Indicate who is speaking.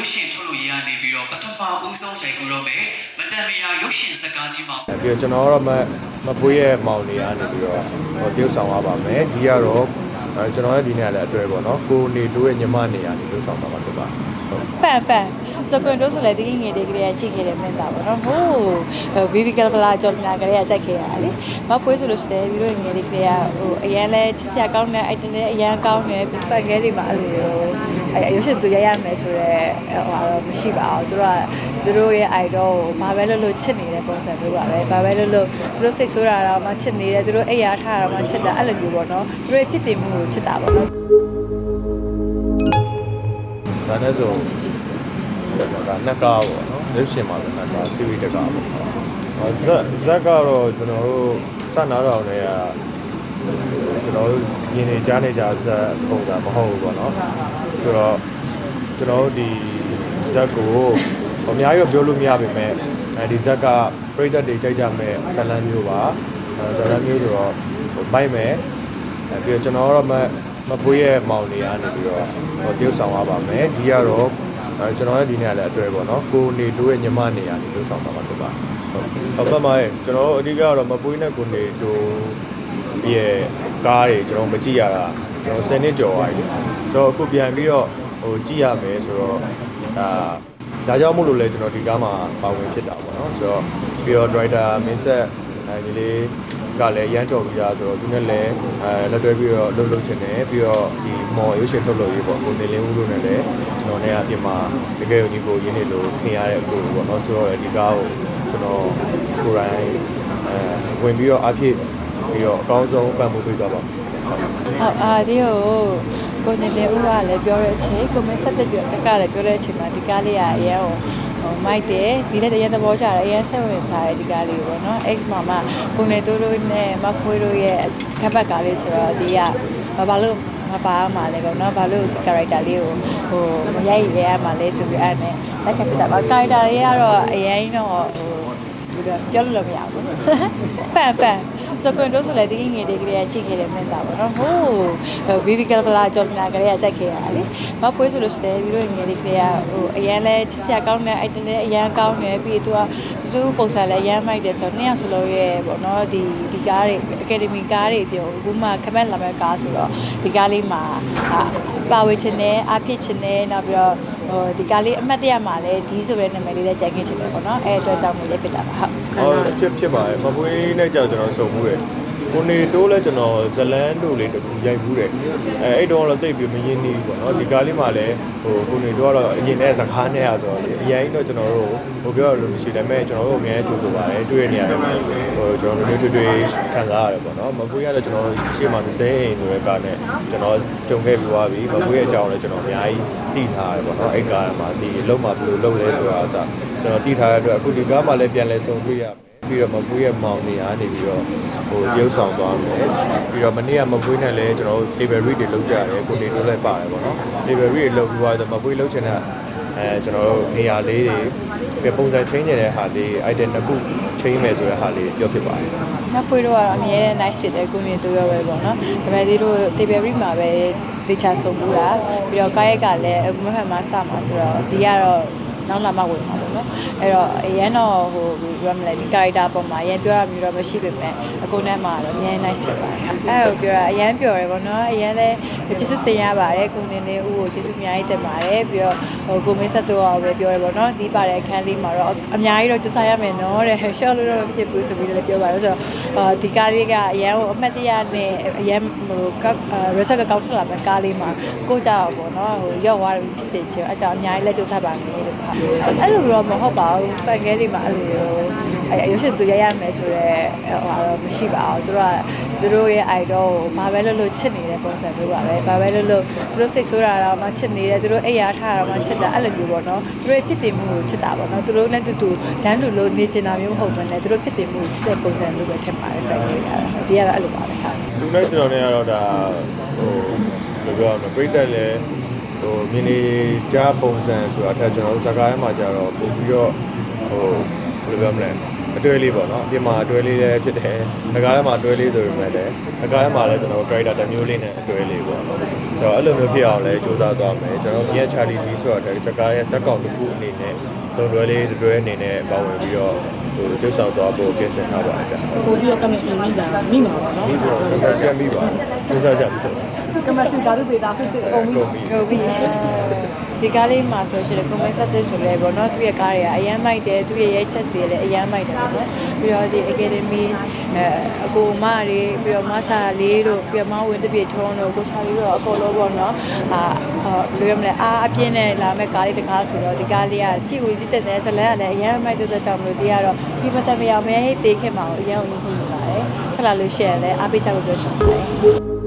Speaker 1: ရုပ်ရှင်ထုတ်လို့ရနေပြီးတော့ပထမဦးဆုံးရိုက်ကူတော့ပဲမတန်မရာရုပ်ရှင်စကားကြီးမှာ
Speaker 2: ပြီးတော့ကျွန်တော်ကတော့မမပွေးရဲ့မောင်နေရနေပြီးတော့ဟိုတရုပ်ဆောင်ရပါမယ်ဒီကတော့အဲကျွန်တော်ရဲ့ဒီနေ့ကလည်းအတွဲပေါ့နော်ကိုနေတိုးရဲ့ညီမနေရနေတရုပ်ဆောင်ပါမှာဖြစ်ပါဟုတ်
Speaker 3: ပန်ပန်စကွန်တို့ဆိုလည်းတကယ်ငယ်တကယ်ကြည့်ခဲ့တယ်မင်းသားပေါ့နော်ဟိုးဘီဘီကလပလာဂျော်နာကလေးကကြိုက်ခဲ့ရတာလေမဖွေးဆိုလို့ရှိတယ်ပြီးတော့ငယ်တကယ်ဟိုအရန်လဲချစ်စရာကောင်းတဲ့အိုက်တန်နဲ့အရန်ကောင်းတယ်ဖန်ကဲတွေမှာအဲ့လို အဲရုပ်ရှင်သူရရမယ်ဆိုတော့ဟိုတော့မရှိပါဘူးသူတို့ကသူတို့ရဲ့ idol ကိုဘာပဲလို့လို့ချစ်နေတဲ့ပုံစံမျိုးပါပဲဘာပဲလို့လို့သူတို့စိတ်ဆိုးတာတော့မှချစ်နေတယ်သူတို့အိပ်ရာထားတာမှချစ်တာအဲ့လိုမျိုးပေါ့နော်သူတို့ရဲ့ဖြစ်တည်မှုကိုချစ်တာပေါ့နော်
Speaker 2: ဒါနဲ့ဆိုဒါနှစ်ကားပေါ့နော်ရုပ်ရှင်မှာလည်းနှစ်ကား series တစ်ကားပေါ့ဟောဇက်ဇက်ကတော့ကျွန်တော်တို့စနာတော်တွေကကျွန်တော်တို့ယင်နေကြားနေကြဇက်ပုံစံမဟုတ်ဘူးပေါ့နော် ဆိုတော့ကျွန်တော်တို့ဒီဇက်ကိုအများကြီးပြောလို့မရပါပဲအဲဒီဇက်ကပြိသက်တွေကြိုက်ကြမဲ့ဇလန်မျိုးပါဇလန်မျိုးဆိုတော့မိုက်မယ်အဲပြီးတော့ကျွန်တော်ကတော့မမပွေးရဲ့မောင်နေရနေပြီးတော့ဟိုတရုပ်ဆောင်ရပါမယ်ဒီကတော့အဲကျွန်တော်ရဲ့ဒီနေ့ကလည်းအတွဲပေါ့နော်ကိုနေတိုးရဲ့ညီမနေရနေတရုပ်ဆောင်ပါမှာဖြစ်ပါဟုတ်ဟုတ်ပါမယ်ကျွန်တော်အဓိကတော့မပွေးနဲ့ကိုနေတိုးရဲ့ကားတွေကျွန်တော်မကြည့်ရတာ ကျွန်တော်10နှစ်ကျော်သွားပြီဆိုတော့အခုပြန်ပြီးတော့ဟိုကြည့်ရမယ်ဆိုတော့ဒါဒါကြောင့်မို့လို့လဲကျွန်တော်ဒီကားမှာပါဝင်ဖြစ်တာပေါ့နော်ဆိုတော့ပြီးတော့ driver မင်းဆက်အဲဒီလေးကလည်းရမ်းတော်ပြီးသားဆိုတော့သူနဲ့လည်းအဲလက်တွဲပြီးတော့လှုပ်လှုပ်ချင်တယ်ပြီးတော့ဒီမော်ရုပ်ရှင်ထုတ်လို့ရေးပေါ့ကိုနေလင်းဦးတို့နဲ့လည်းကျွန်တော်နဲ့အပြင်မှာတကယ်ကိုညီကိုရင်းနေလို့ခင်ရတဲ့အကူပေါ့နော်ဆိုတော့ဒီကားကိုကျွန်တော်ကိုယ်တိုင်အဲဝင်ပြီးတော့အဖြစ်ပြီးတော့အကောင်းဆုံးပံ့ပိုးပေးသွားပါမယ် ဟုတ်
Speaker 3: ဟုတ်အာဒီကိုကိုနေလေဦးကလည်းပြောတဲ့အချိန်ကိုမဆက်တဲ့ပြောကလည်းပြောတဲ့အချိန်မှာဒီကားလေးကအရင်ဟိုမိုက်တယ်ဒီလည်းတရန်သဘောကျတယ်အရင်ဆက်ဝင်စားတယ်ဒီကားလေးကိုပေါ့နော်အဲ့မှာမှကိုနေတိုးတို့နဲ့မခွေးတို့ရဲ့ခက်ဘက်ကားလေးဆိုတော့ဒီကဘာဘာလို့မပါမှာလဲပေါ့နော်ဘာလို့ဒီ character လေးကိုဟိုမရိုက်ရဲရမှာလဲဆိုပြီးအဲ့နဲ့လက်ခံပြတာပါ character လေးကတော့အရင်တော့ဟိုဒီတော့ပြောလို့လည်းမရဘူးပန်ပန် စကွန်တို့ဆိုလည်းတကယ်ငယ်တကယ်ကြည့်ခဲ့တယ်မင်းသားပေါ့နော်ဟိုးဘီဘီကလပလာဂျော်နာကလေးကကြိုက်ခဲ့ရတာလေမဖွေးဆိုလို့ရှိတယ်ပြီးတော့ငယ်တကယ်ဟိုအရန်လဲချစ်စရာကောင်းတဲ့အိုက်တန်နဲ့အရန်ကောင်းတယ်ပြီးတော့သူပုံစံလည်းအရန်မိုက်တယ်ဆိုတော့နှစ်ယောက်စလုံးရဲ့ပေါ့နော်ဒီဒီကားတွေအကယ်ဒမီကားတွေပြောအခုမှခမက်လာမဲ့ကားဆိုတော့ဒီကားလေးမှာပါဝင်ချင်တယ်အဖြစ်ချင်တယ်နောက်ပြီးတော့ ဟိုဒီကားလေးအမှတ်တရမှာလည်းဒီဆိုတဲ့နာမည်လေးလည်းကြိုက်ခဲ့ချင်တယ်ပေါ့နော်အဲအတွက်ကြောင့်လည်းဖြစ်တာပါဟုတ်
Speaker 2: ဟုတ်ဖြစ်ဖြစ်ပါတယ်မပွေးနဲ့ကြောက်ကျွန်တော်စုံမှုတယ် ကိုနေတိုးလဲကျွန်တော်ဇလန်းတို့လေးတခုရိုက်ဘူးတယ်အဲအဲ့တော့တော့တိတ်ပြီးမရင်းနေဘူးပေါ့နော်ဒီကားလေးမှာလည်းဟိုကိုနေတိုးကတော့အရင်နဲ့စကားနဲ့ရဆိုတော့လေအရင်တော့ကျွန်တော်တို့ဟိုပြောရလို့မရှိတယ်မဲ့ကျွန်တော်တို့အများကြီးကြိုးဆိုပါတယ်တွေ့ရနေရတယ်ဟိုကျွန်တော်တို့တွေ့တွေ့ခံစားရတယ်ပေါ့နော်မပွေးကတော့ကျွန်တော်ရှေ့မှာသဲအိမ်ဆိုတဲ့ကားနဲ့ကျွန်တော်ကြုံခဲ့ပြီးသွားပြီမပွေးရဲ့အကြောင်းလည်းကျွန်တော်အများကြီးသိထားရတယ်ပေါ့နော်အဲ့ကားမှာဒီအလုံးမှာဘယ်လိုလုပ်လဲဆိုတာအစကျွန်တော်သိထားတဲ့အတွက်အခုဒီကားမှာလည်းပြန်လဲစုံတွေ့ရ ပြီးတော့မပွေးရဲ့မောင်နေအားနေပြီးတော့ဟိုရုပ်ဆောင်သွားမယ်ပြီးတော့မနေ့ကမပွေးနဲ့လည်းကျွန်တော်တို့ table read တွေလုပ်ကြတယ်ကိုနေတို့လည်းပါတယ်ပေါ့နော် table read တွေလုပ်ပြီးသွားတော့မပွေးလုပ်ချင်တဲ့အဲကျွန်တော်တို့နေရာလေးတွေပြပုံစံ change နေတဲ့ဟာလေး item တစ်ခု change မယ်ဆိုတဲ့ဟာလေးပြောဖြစ်ပါတယ်။
Speaker 3: နောက်ဖွေးတော့ကတော့အမြဲတမ်း nice ဖြစ်တယ်ကိုနေတူရောပဲပေါ့နော်။ဒါပေမဲ့ဒီတို့ table မှာပဲတေချာဆုံးဘူးတာပြီးတော့ကားရိုက်ကလည်းအခုမဖက်မှာစမှာဆိုတော့ဒီကတော့နောက်လာမှဝင်မှာပေါ့နော်။အဲ့တော့အရန်တော့ဟိုဘယ်လိုမလဲဒီ character ပုံမှာအရန်ပြောရမျိုးတော့မရှိပေမဲ့အကုန်နဲ့မှာတော့အများ nice ဖြစ်ပါတယ်။အဲ့ကိုပြောတာအရန်ပြောရဲပေါ့နော်။အရန်လည်းကျေးဇူးတင်ရပါတယ်ကိုနေနေဦးကိုကျေးဇူးအများကြီးတင်ပါတယ်ပြီးတော့ဟိုကိုမင်းဆက်တော့အောင်ပဲပြောရဲပေါ့နော်။ဒီပါတဲ့အခန်းလေးမှာတော့အများကြီးတော့ကြိုးစားရမယ်နော်တဲ့ short လို့တော့မဖြစ်ဘူးဆိုပြီးလည်းပြောပါတယ်ဆိုတော့အာဒီကားလေးကအရန်ကိုအမှတ်တရနဲ့အရန်ဟိုက result ကကောက်ထွက်လာမဲ့ကားလေးမှာကိုကြောက်ပေါ့နော်ဟိုရောက်သွားတယ်ဖြစ်စေချင်အကြောင်းအများကြီးလက်ကြိုးစားပါမယ်လို့အဲ့လိုတော့မဟုတ်ပါဘူးဖန်ကဲတွေမှာအဲ့လိုအဲရုပ်ရှင်သူရရမယ်ဆိုတော့ဟိုတော့မရှိပါဘူးသူတို့ကသူတို့ရဲ့ idol ကိုဘာပဲလို့လို့ချစ်နေတဲ့ပုံစံမျိုးပါပဲဘာပဲလို့လို့သူတို့စိတ်ဆိုးတာတော့မှချစ်နေတယ်သူတို့အိပ်ရာထားတာမှချစ်တာအဲ့လိုမျိုးပေါ့နော်သူတို့ရဲ့ဖြစ်တည်မှုကိုချစ်တာပေါ့နော်သူတို့နဲ့တူတူလမ်းတူလို့နေချင်တာမျိုးမဟုတ်ဘဲနဲ့သူတို့ဖြစ်တည်မှုကိုချစ်တဲ့ပုံစံမျိုးပဲထင်ပါတယ်ဖန်ကဲရတာဒီကတော့အဲ့လိုပါပဲဟာ
Speaker 2: လူနဲ့ကျွန်တော်နဲ့ကတော့ဒါဟိုဘယ်လိုပြောရမလဲပြိတက်လည်း ဟိုမြင်နေကြားပုံစံဆိုတာအထက်ကျွန်တော်တို့ဇာကားထဲမှာကြတော့ပို့ပြီးတော့ဟိုဘယ်လိုပြောမလဲအတွဲလေးပေါ့နော်အပြင်မှာအတွဲလေးလည်းဖြစ်တယ်ငကားထဲမှာအတွဲလေးဆိုပေမဲ့လည်းငကားထဲမှာလည်းကျွန်တော် character တစ်မျိုးလေးနဲ့အတွဲလေးပေါ့နော်ဆိုတော့အဲ့လိုမျိုးဖြစ်အောင်လည်းစူးစမ်းသွားမယ်ကျွန်တော်မြက် Charlie D ဆိုတော့ဒီစကားရဲ့ဇက်ကောင်တစ်ခုအနေနဲ့စုံတွဲလေးတွဲအနေနဲ့ပါဝင်ပြီးတော့ဟိုတိကျဆောင်သွားဖို့ပြင်ဆင်ထားပါတယ်ကြာ
Speaker 4: ကိုပြီးတော့ chemistry မိတာမိမှာပါနော်
Speaker 2: ဒီတော့စူးစမ်းချက်ပြီးပါစူးစမ်းချက်ပြီး
Speaker 4: chemistry ဓာတ်ပေတာ physics အကုန်ပြီး
Speaker 2: ကုန်ပြီ
Speaker 3: ဟုတ်ပြီဒီကားလေးမှာဆိုရှင်ကွန်မန့်ဆက်တဲ့ဆိုလဲပေါ့နော်သူ့ရဲ့ကားတွေကအရန်မိုက်တယ်သူ့ရဲ့ရိုက်ချက်တွေလည်းအရန်မိုက်တယ်ပေါ့နော်ပြီးတော့ဒီ academy အဲအကိုမတွေပြီးတော့မဆာလေးတို့ပြီးတော့မဝင်တပြေထုံးတို့ကိုချာလေးတို့အကုန်လုံးပေါ့နော်အာဘယ်လိုရမလဲအာအပြင်းနဲ့လာမဲ့ကားလေးတစ်ကားဆိုတော့ဒီကားလေးကကြည့်ဦးကြည့်တဲ့ဇလန်ကလည်းအရန်မိုက်တဲ့ကြောင့်မလို့ဒီကတော့ဒီမတမရမဲတေးခင်မှာအရန်ကိုရင်းနှီးနေပါတယ်ခက်လာလို့ရှိရင်လည်းအားပေးချဖို့ပြောချင်ပါတယ်